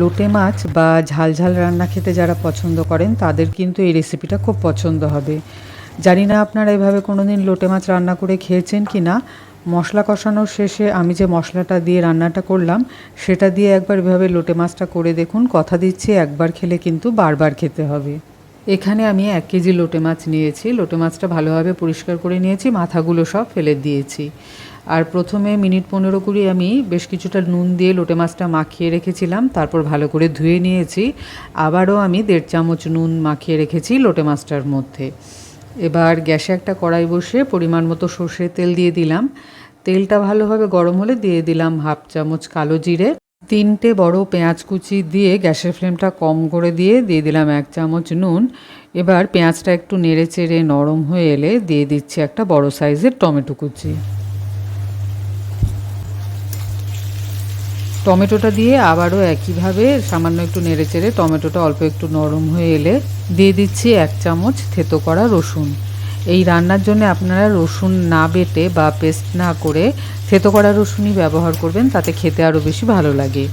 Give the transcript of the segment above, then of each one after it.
লোটে মাছ বা ঝাল ঝাল রান্না খেতে যারা পছন্দ করেন, তাদের কিন্তু এই রেসিপিটা খুব পছন্দ হবে। জানি না আপনারা এভাবে কোনো দিন লোটে মাছ রান্না করে খেয়েছেন কি না। মশলা কষানোর শেষে আমি যে মশলাটা দিয়ে রান্নাটা করলাম, সেটা দিয়ে একবার এভাবে লোটে মাছটা করে দেখুন, কথা দিচ্ছি, একবার খেলে কিন্তু বারবার খেতে হবে। এখানে আমি এক কেজি লোটে মাছ নিয়েছি। লোটে মাছটা ভালোভাবে পরিষ্কার করে নিয়েছি, মাথাগুলো সব ফেলে দিয়েছি। আর প্রথমে মিনিট পনেরো কুড়ি আমি বেশ কিছুটা নুন দিয়ে লোটে মাছটা মাখিয়ে রেখেছিলাম, তারপর ভালো করে ধুয়ে নিয়েছি। আবারও আমি দেড় চামচ নুন মাখিয়ে রেখেছি লোটে মাছটার মধ্যে। এবার গ্যাসে একটা কড়াই বসে পরিমাণ মতো সর্ষের তেল দিয়ে দিলাম। তেলটা ভালোভাবে গরম হলে দিয়ে দিলাম হাফ চামচ কালো জিরে, তিনটে বড় পেঁয়াজ কুচি দিয়ে গ্যাসের ফ্লেমটা কম করে দিয়ে দিয়ে দিলাম এক চামচ নুন। এবার পেঁয়াজটা একটু নেড়ে চেড়ে নরম হয়ে এলে দিয়ে দিচ্ছি একটা বড় সাইজের টমেটো কুচি। টমেটোটা দিয়ে আবারও একইভাবে সামান্য একটু নেড়ে চেড়ে টমেটোটা অল্প একটু নরম হয়ে এলে দিয়ে দিচ্ছি এক চামচ থেতো করা রসুন। এই রান্নার জন্য আপনারা রসুন না বেটে বা পেস্ট না করে থেতো করা রসুনই ব্যবহার করবেন, তাতে খেতে আরও বেশি ভালো লাগে।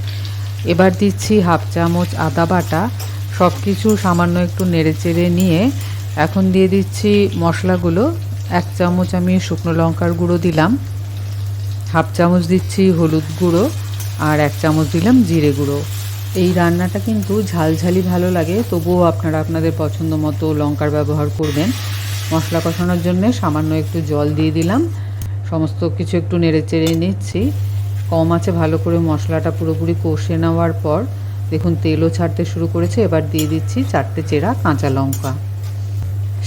এবার দিচ্ছি হাফ চামচ আদা বাটা সব কিছু সামান্য একটু নেড়ে চেড়ে নিয়ে এখন দিয়ে দিচ্ছি মশলাগুলো। এক চামচ আমি শুকনো লঙ্কার গুঁড়ো দিলাম। হাফ চামচ দিচ্ছি হলুদ গুঁড়ো। আর এক চামচ দিলাম জিরে গুঁড়ো। এই রান্নাটা কিন্তু ঝালঝালি ভালো লাগে, তবুও আপনারা আপনাদের পছন্দ মতো লঙ্কার ব্যবহার করবেন। মশলা কষানোর জন্য সামান্য একটু জল দিয়ে দিলাম। সমস্ত কিছু একটু নেড়ে চেড়ে নিচ্ছি। কম আছে ভালো করে মশলাটা পুরোপুরি কষে নেওয়ার পর, দেখুন তেলও ছাড়তে শুরু করেছে, এবার দিয়ে দিচ্ছি চারটে চেরা কাঁচা লঙ্কা।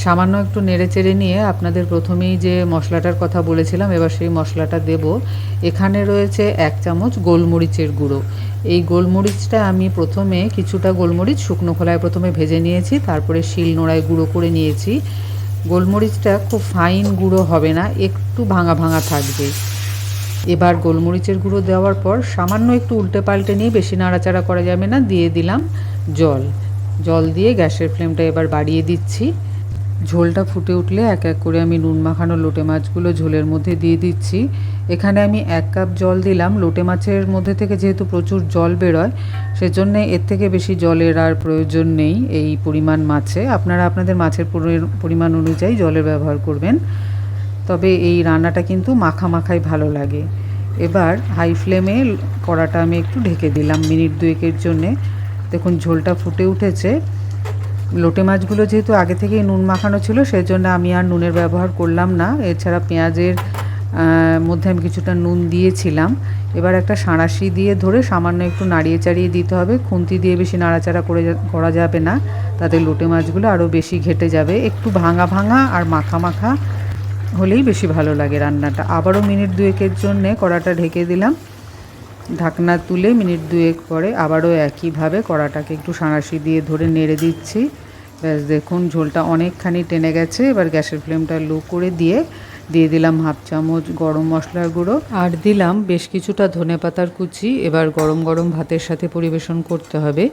সামান্য একটু নেড়ে চেড়ে নিয়ে আপনাদের প্রথমেই যে মশলাটার কথা বলেছিলাম, এবার সেই মশলাটা দেব। এখানে রয়েছে এক চামচ গোলমরিচের গুঁড়ো। এই গোলমরিচটা আমি প্রথমে কিছুটা গোলমরিচ শুকনো খোলায় প্রথমে ভেজে নিয়েছি, তারপরে শিল নোড়ায় গুঁড়ো করে নিয়েছি। গোলমরিচটা খুব ফাইন গুঁড়ো হবে না, একটু ভাঙা ভাঙা থাকবে। এবার গোলমরিচের গুঁড়ো দেওয়ার পর সামান্য একটু উল্টে পাল্টে নিয়ে বেশি নাড়াচাড়া করা যাবে না, দিয়ে দিলাম জল। জল দিয়ে গ্যাসের ফ্লেমটা এবার বাড়িয়ে দিচ্ছি। ঝোলটা ফুটে উঠলে এক এক করে আমি নুন মাখানো লোটে মাছগুলো ঝোলের মধ্যে দিয়ে দিচ্ছি। এখানে আমি এক কাপ জল দিলাম। লোটে মাছের মধ্যে থেকে যেহেতু প্রচুর জল বেরোয়, সেজন্য এর থেকে বেশি জলের আর প্রয়োজন নেই এই পরিমাণ মাছে। আপনারা আপনাদের মাছের পরিমাণ অনুযায়ী জলের ব্যবহার করবেন। তবে এই রান্নাটা কিন্তু মাখা মাখাই ভালো লাগে। এবার হাই ফ্লেমে কড়াটা আমি একটু ঢেকে দিলাম মিনিট দুয়েকের জন্যে। দেখুন, ঝোলটা ফুটে উঠেছে। লোটে মাছগুলো যেহেতু আগে থেকেই নুন মাখানো ছিল সেই জন্য আমি আর নুনের ব্যবহার করলাম না। এছাড়া পেঁয়াজের মধ্যে আমি কিছুটা নুন দিয়েছিলাম। এবার একটা সাঁড়াশি দিয়ে ধরে সামান্য একটু নাড়িয়ে চাড়িয়ে দিতে হবে। খুন্তি দিয়ে বেশি নাড়াচাড়া করে করা যাবে না। তাতে লোটে মাছগুলো আরও বেশি ঘেটে যাবে। একটু ভাঙা ভাঙা আর মাখা মাখা হলেই বেশি ভালো লাগে রান্নাটা। আবারও মিনিট দুয়েকের জন্যে কড়াটা ঢেকে দিলাম। ঢাকনা তুলে মিনিট দুয়েক পরে আবারও একইভাবে কড়াটাকে একটু সাঁড়াশি দিয়ে ধরে নেড়ে দিচ্ছি। ব্যাস, দেখুন, ঝোলটা অনেকখানি টেনে গেছে। এবার গ্যাসের ফ্লেমটা লো করে দিয়ে দিয়ে দিলাম হাফ চামচ গরম মশলার গুঁড়ো। আর দিলাম বেশ কিছুটা ধনে পাতার কুচি। এবার গরম গরম ভাতের সাথে পরিবেশন করতে হবে।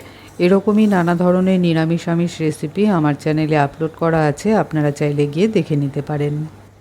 এরকমই নানা ধরনের নিরামিষ আমিষ রেসিপি আমার চ্যানেলে আপলোড করা আছে। আপনারা চাইলে গিয়ে দেখে নিতে পারেন।